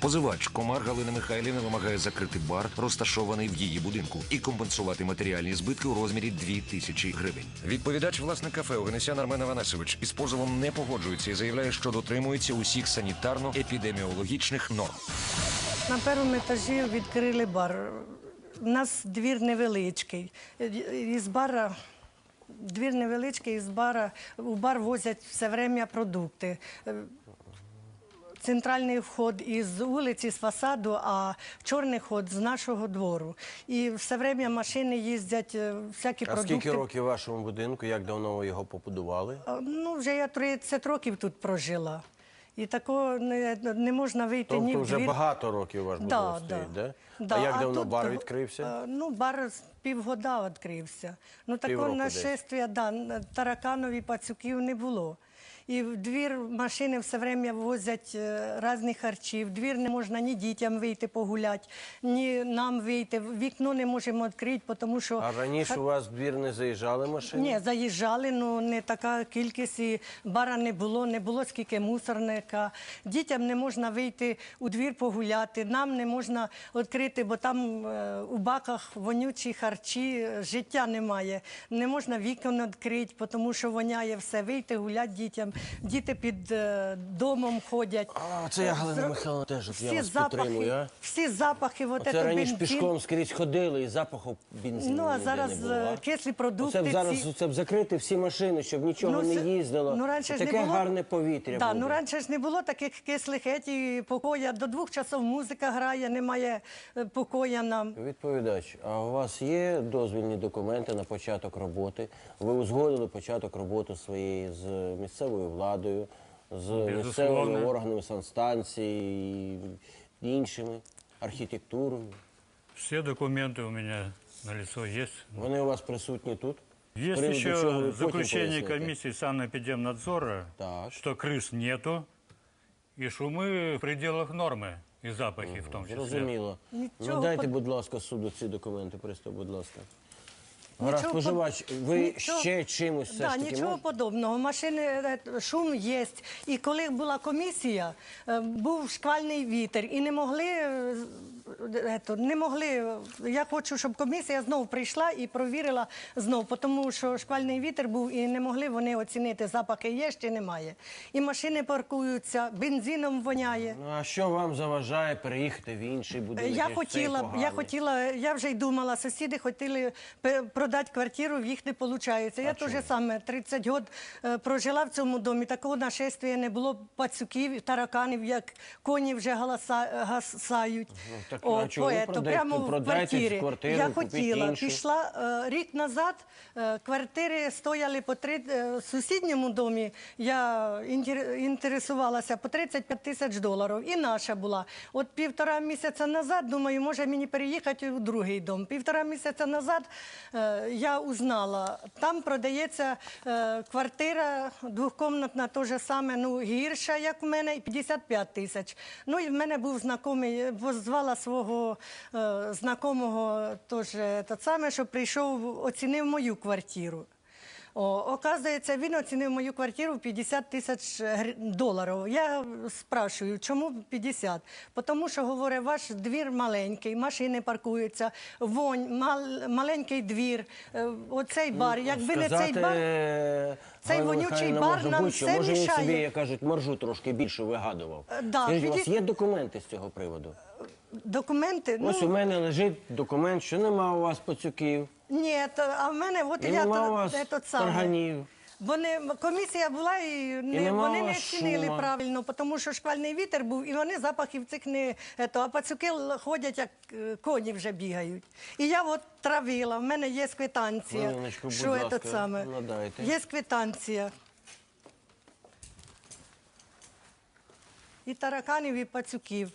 Позивач Комар Галина Михайлівна вимагає закрити бар, розташований в її будинку, і компенсувати матеріальні збитки у розмірі 2 тисячі гривень. Відповідач власник кафе Оганесян Армен Аванасович із позовом не погоджується і заявляє, що дотримується усіх санітарно-епідеміологічних норм. На першому етажі відкрили бар. У нас двір невеличкий. Із бара, двір невеличкий, із бара, у бар возять все время продукти. Центральний вход із вулиці, з фасаду, а чорний ход з нашого двору. І все время машини їздять, е, всякі А продукти. скільки років вашому будинку? Як давно ви його побудували? Ну, вже я 30 років тут прожила. І такого не, не можна вийти ні Тобто вже двір. багато років ваш будинок Да, стоїть, да. да? А як давно тут, бар е, відкрився? е, Ну, бар з півгода відкрився. Ну, такого нашествия, да, тараканові пацюків не було. І в двір машини все время возять е, різні харчі. В двір не можна ні дітям вийти погуляти, ні нам вийти. Вікно не можемо відкрити, тому що А раніше у вас в двір не заїжджали машини? ні, заїжджали, ну не така кількість, і бара не було, не було скільки мусорника. Дітям не можна вийти у двір погуляти, нам не можна відкрити, бо там е, у баках вонючі харчі, життя немає. Не можна вікон відкрити, тому що воняє все. Вийти гуляти дітям. Діти під е, домом ходять. А, це я, Галина Зро- Михайловна, теж от я вас підтримую, а? всі запахи, от Оце це раніше пішком скрізь ходили і запаху бензину Ну, а ніде зараз, не було. е, кислі продукти Оце б зараз ці- це б закрити всі машини, щоб нічого Ну, не це- їздило. Ну, раніше ж Таке не було, гарне повітря Да, буде. ну раніше ж не було таких кислих еті покоя. До двох часов музика грає, немає е, покоя нам. Відповідач, а у вас є дозвільні документи на початок роботи? Ви узгодили початок роботи своєї з місцевою владою, з місцевими органами санстанції і іншими, архітектурою? Все документы у меня на лицо есть. Вони у вас присутні тут? З Есть приводу еще чого ви потім заключение поясните? комиссии санэпидемнадзора, Так. что крыс нету и шумы в пределах нормы и запахи в том числе. Зрозуміло. Нічого Надайте, под- будь ласка, суду ці документи, пристав, будь ласка. Гаразд, Нічого споживач, ви нічого- ще чимось все ж таки нічого можете? подобного. Машини е, шум є. І коли була комісія, е, був шквальний вітер, і не могли. е, не могли. е, Я хочу, щоб комісія знову прийшла і провірила знову, тому що шквальний вітер був і не могли вони оцінити, запахи є чи немає. І машини паркуються, бензином воняє. Ну а що вам заважає переїхати в інший будинок? Я хотіла, я хотіла, я вже й думала, сусіди хотіли продати квартиру, в їх не виходить. Я теж саме 30 років прожила в цьому домі, такого нашествия не було пацюків, тараканів, як коні вже галаса, гасають. Ну, так, а чого ви поето, продайте- прямо в квартирі. квартиру, я хотіла, іншу? пішла е, рік назад, е, квартири стояли по три, е, в сусідньому домі, я інтер- інтересувалася по 35 тисяч доларів, і наша була. От півтора місяця назад, думаю, може мені переїхати у другий дом. Півтора місяця назад е, я узнала, там продається е, квартира двохкомнатна, то же саме, ну, гірша, як у мене, і 55 тисяч. Ну, і в мене був знайомий, позвала свого е, знайомого, теж те саме, що прийшов, оцінив мою квартиру. О, оказується, він оцінив мою квартиру в 50 тисяч доларів. Я спрашую, чому 50? Тому що, говорить, ваш двір маленький, машини паркуються, вонь, мал, маленький двір, е, оцей бар. Якби не цей бар, е, цей вонючий бар нам все може він собі, як кажуть, маржу трошки більше вигадував. Да, Скажіть, у вас є документи з цього приводу? Документи. Ось у Ну, мене лежить документ, що нема у вас пацюків, ні, то, а в мене, от і я нема то- вас е, тот самий. тарганів. Вони комісія була і, не, нема вони не оцінили правильно, тому що шквальний вітер був, і вони запахів цих не а пацюки л- ходять, як е, коні вже бігають. І я от травила. В мене є квитанція. Будь що ласка, це саме? надайте. Є квитанція. І тараканів, і пацюків.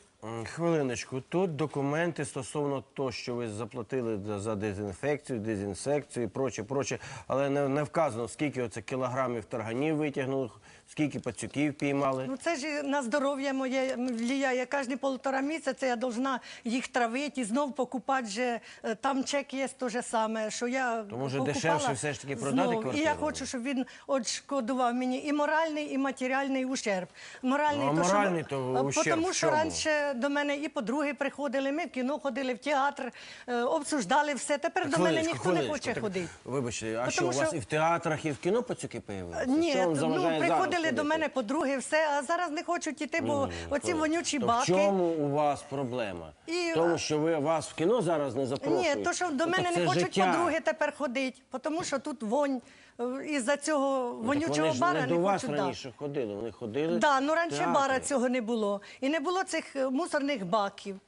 Хвилиночку, тут документи стосовно того, що ви заплатили за- дезінфекцію, дезінсекцію і проче, проче, але не, не вказано, скільки оце кілограмів тарганів витягнули, скільки пацюків піймали. Ну це ж на здоров'я моє влияє. Кожні полтора місяця я повинна їх травити і знов покупати же. е, Там чек є те же саме, що я То, може, покупала дешевше все ж таки продати знов. І я хочу, щоб він відшкодував мені і моральний, і матеріальний ущерб. Моральний, Ну, а то, що- моральний то е, ущерб Тому що раніше до мене і подруги приходили, ми в кіно ходили, в театр, е, обсуждали все. Тепер до мене ніхто не хоче ходити. Вибачте, а що, у вас і в театрах, і в кіно пацюки появилися? Ні, ну приходили до мене подруги, все, а зараз не хочуть іти, бо оці вонючі То баки. В чому у вас проблема? Тому, що ви вас в кіно зараз не запрошують? Ні, то що до Ну, мене не хочуть подруги тепер ходити, тому що тут вонь е, із-за цього Ну, Так вонючого вони ж бара не до вас хочуть. да. раніше ходили, вони ходили. Да, ну раніше бара цього не було. І не було цих е, мусорних баків.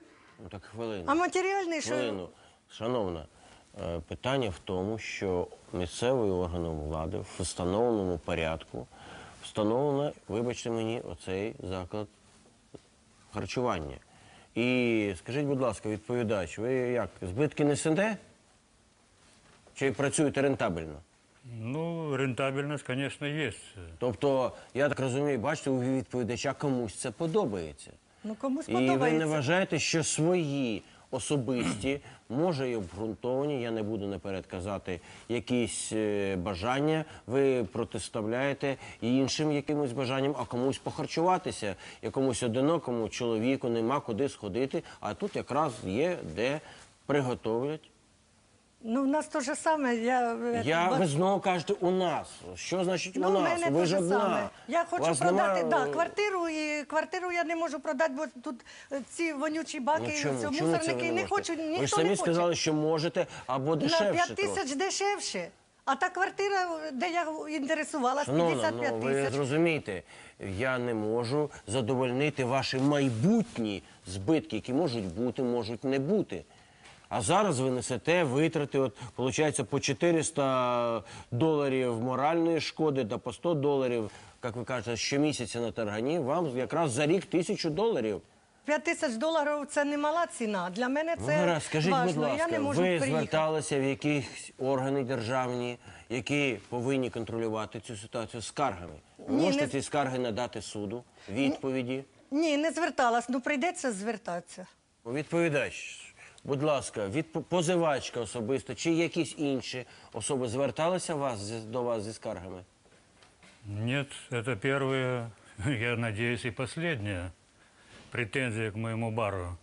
Ну так хвилину. А матеріальний, що Хвилину. Шановна, е, питання в тому, що місцевою органом влади в встановленому порядку встановлено, вибачте мені, оцей заклад харчування. І скажіть, будь ласка, відповідач, ви як, збитки не несете? Чи працюєте рентабельно? Ну, рентабельность, конечно, есть. Тобто, я так розумію, бачите, у відповідача комусь це подобається. ну комусь І ви не подобається. вважаєте, що свої особисті, може і обґрунтовані, я не буду наперед казати, якісь е, бажання ви протиставляєте іншим якимось бажанням, а комусь похарчуватися, якомусь одинокому чоловіку нема куди сходити, а тут якраз є де приготовлять. Ну, в нас те ж саме. Я, е, Я, ви знову кажете у нас. Що значить Ну, у в нас? мене ви те ж одна. саме. Я хочу вас продати нема, да, е, квартиру, і квартиру я не можу продати, бо тут е, ці вонючі баки, Ну, і чому? Чому це ви мусорники не не можете? хочуть, ніхто ви ж самі не хоче. сказали, що можете або На дешевше 5 трохи. тисяч дешевше. А та квартира, де я інтересувалася, Шановна, 55 ну, ви тисяч. зрозумієте, я не можу задовольнити ваші майбутні збитки, які можуть бути, можуть не бути. А зараз ви несете витрати, от, виходить, по 400 доларів моральної шкоди та по 100 доларів, як ви кажете, щомісяця на таргані, вам якраз за рік тисячу доларів. 5 тисяч доларів це не мала ціна. Для мене Ну, це гаразд, скажіть, важливо. будь ласка, я не можу ви приїхати. зверталися в якісь органи державні, які повинні контролювати цю ситуацію скаргами? Ні, можете не- ці скарги надати суду, відповіді? Ні, не зверталась, ну прийдеться звертатися. Відповідач, будь ласка, від позивачка особисто чи якісь інші особи зверталися вас до вас зі скаргами? Нет, это первые, я надеюсь, и последняя претензия к моему бару.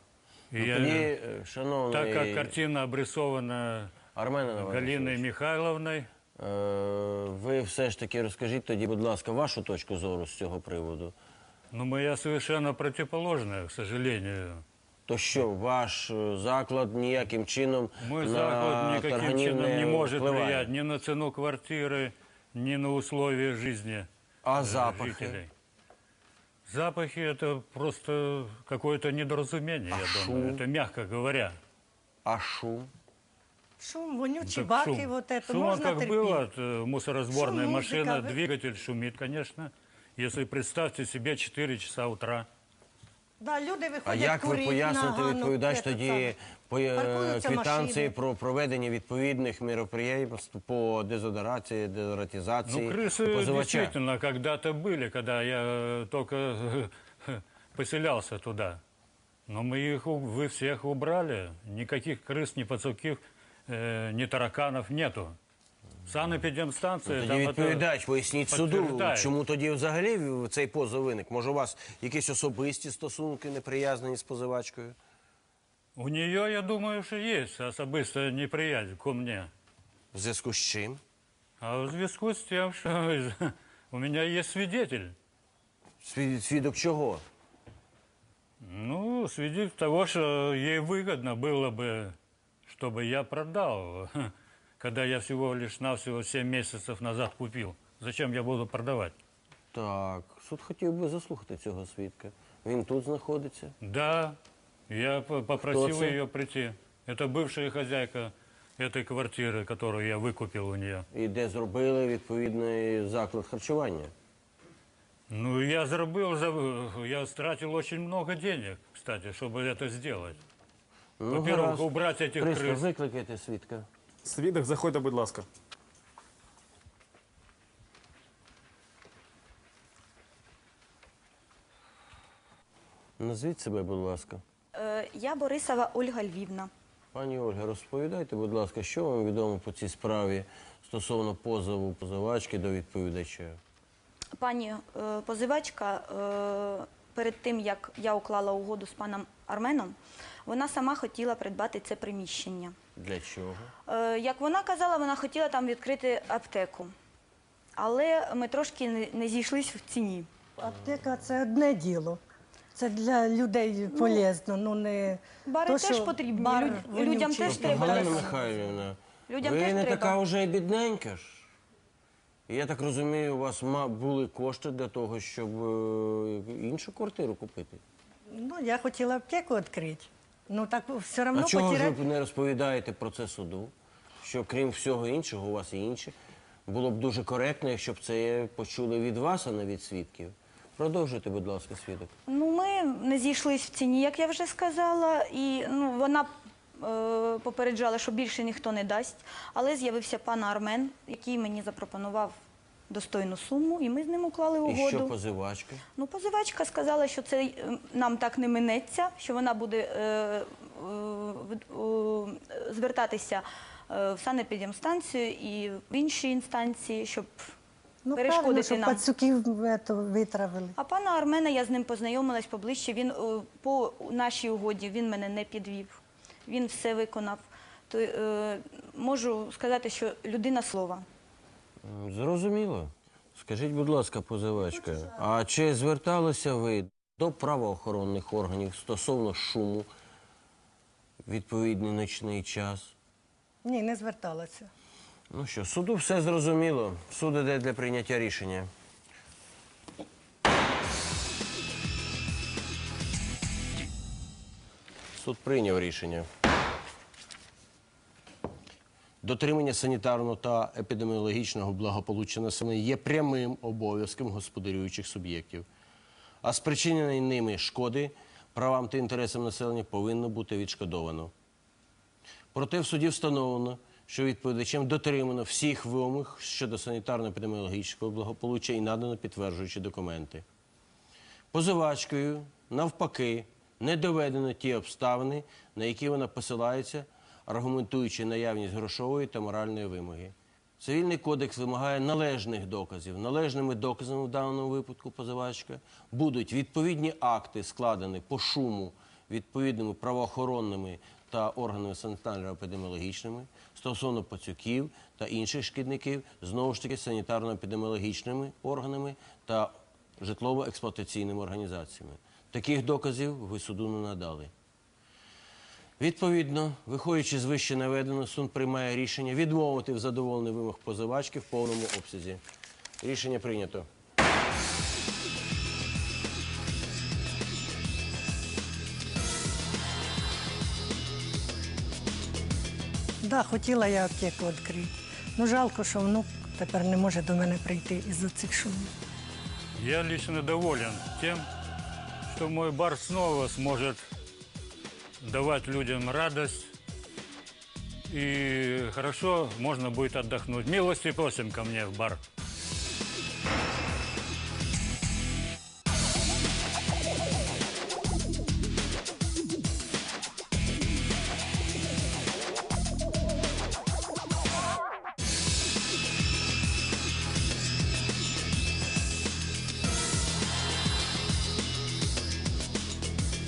И я- Тоді, е, шановний так как картина обрисована Армен Іванович, Галиной Михайловной, е, ви все ж таки розкажіть тоді, будь ласка, вашу точку зору з цього приводу. ну, моя совершенно противоположная, к сожалению То що ваш е, заклад ніяким чином Мой на заклад никаким тарганів чином не может впливає? влиять ни на цену квартиры, ни на условия жизни А э, запахи? жителей. Запахи это просто какое-то недоразумение, я думаю. шум? Это мягко говоря. А шум? Шум, вонючі Так баки, шум. вот это, Шума можна как терпіти. было, от, э, мусоросборная Шум, машина, музыка, вы- двигатель шумит, конечно. Если представьте себе 4 часа утра. Да, люди виходять А як ви курити поясните на ганок, відповідач це тоді саме. по е, Паркуються квитанції машини. про проведення відповідних мероприємств по дезодорації, дезоратизації Ну, крысы позивача? действительно когда-то были, когда я э, только э, поселялся туда. Но мы их, у- вы всех убрали. Никаких крыс, ни пацуків, э, ни тараканов нету. Санэпидемстанция Тоді там это відповідач, поясніть суду, підтверждає. чому тоді взагалі цей позов виник? Може, у вас якісь особисті стосунки неприязнені з позивачкою? У нее, я думаю, что есть особистая неприязнь ко мне. В зв'язку з чим? А в зв'язку с тем, что у меня есть свидетель. Свід- Свідок чого? Ну, свидетель того, что ей выгодно было бы, чтобы я продал, когда я всего лишь навсего 7 месяцев назад купил. Зачем я буду продавать? Так, суд хотів би заслухати цього свідка. Він тут знаходиться. Да, я п- попросил Кто это? ее прийти. Это бывшая хозяйка этой квартиры, которую я выкупил у нее. І де зробили відповідний заклад харчування. Ну, я зарубил, за- я стратил очень много денег, кстати, чтобы это сделать. Ну, Во-первых, гаразд. убрать этих Пристав, крыс. викликайте свідка. Свідок, заходьте, будь ласка. Назвіть себе, будь ласка. Е, Я Борисова Ольга Львівна. Пані Ольга, розповідайте, будь ласка, що вам відомо по цій справі стосовно позову позивачки до відповідача? Пані е, позивачка перед тим, як я уклала угоду з паном Арменом, вона сама хотіла придбати це приміщення. Для чого? Е, Як вона казала, вона хотіла там відкрити аптеку. Але ми трошки не, не зійшлись в ціні. Аптека це одне діло. Це для людей полезно, ну не Бари то, теж що потрібні, бар люд- вонючий. людям теж треба. Галина десь. Михайлівна, Людям ви теж не треба. така вже і бідненька ж. Я так розумію, у вас ма- були кошти для того, щоб е, іншу квартиру купити. Ну, я хотіла аптеку відкрити. Ну так все одно а чого ж ви не розповідаєте про це суду? Що крім всього іншого, у вас і інше. Було б дуже коректно, якщо б це почули від вас, а не від свідків. Продовжуйте, будь ласка, свідок. Ну, ми не зійшлись в ціні, як я вже сказала, і ну, вона е, попереджала, що більше ніхто не дасть. Але з'явився пан Армен, який мені запропонував достойну суму, і ми з ним уклали І що угоду. позивачка? Ну, позивачка сказала, що це е, нам так не минеться, що вона буде е, е, в- е, звертатися е, в санепідемстанцію і в інші інстанції, щоб Ну, правильно, перешкодити щоб нам. пацюків ето, витравили. А пана Армена я з ним познайомилась поближче. Він е, по нашій угоді він мене не підвів. Він все виконав. То е, можу сказати, що людина слова. Зрозуміло. Скажіть, будь ласка, позивачка, а чи зверталися ви до правоохоронних органів стосовно шуму відповідний ночний час? Ні, не зверталася. Ну що, суду все зрозуміло. Суд іде для прийняття рішення. Суд прийняв рішення. Дотримання санітарного та епідеміологічного благополуччя населення є прямим обов'язком господарюючих суб'єктів. А спричиненої ними шкоди правам та інтересам населення повинно бути відшкодовано. Проте в суді встановлено, що відповідачем дотримано всіх вимог щодо санітарно-епідеміологічного благополуччя і надано підтверджуючі документи. Позивачкою, навпаки, не доведено ті обставини, на які вона посилається, аргументуючи наявність грошової та моральної вимоги. Цивільний кодекс вимагає належних доказів. Належними доказами в даному випадку позивачка будуть відповідні акти, складені по шуму відповідними правоохоронними та органами санітарно-епідеміологічними стосовно пацюків та інших шкідників, знову ж таки санітарно-епідеміологічними органами та житлово-експлуатаційними організаціями. Таких доказів ви суду не надали. Відповідно, виходячи з вище наведеного, суд приймає рішення відмовити в задоволений вимог позивачки в повному обсязі. Рішення прийнято. Да, хотіла я аптеку відкрити. Ну жалко, що внук тепер не може до мене прийти із-за цих шумів. Я лично доволен тем, что мой бар снова сможет давать людям радость. И хорошо можно будет отдохнуть. Милости просим ко мне в бар.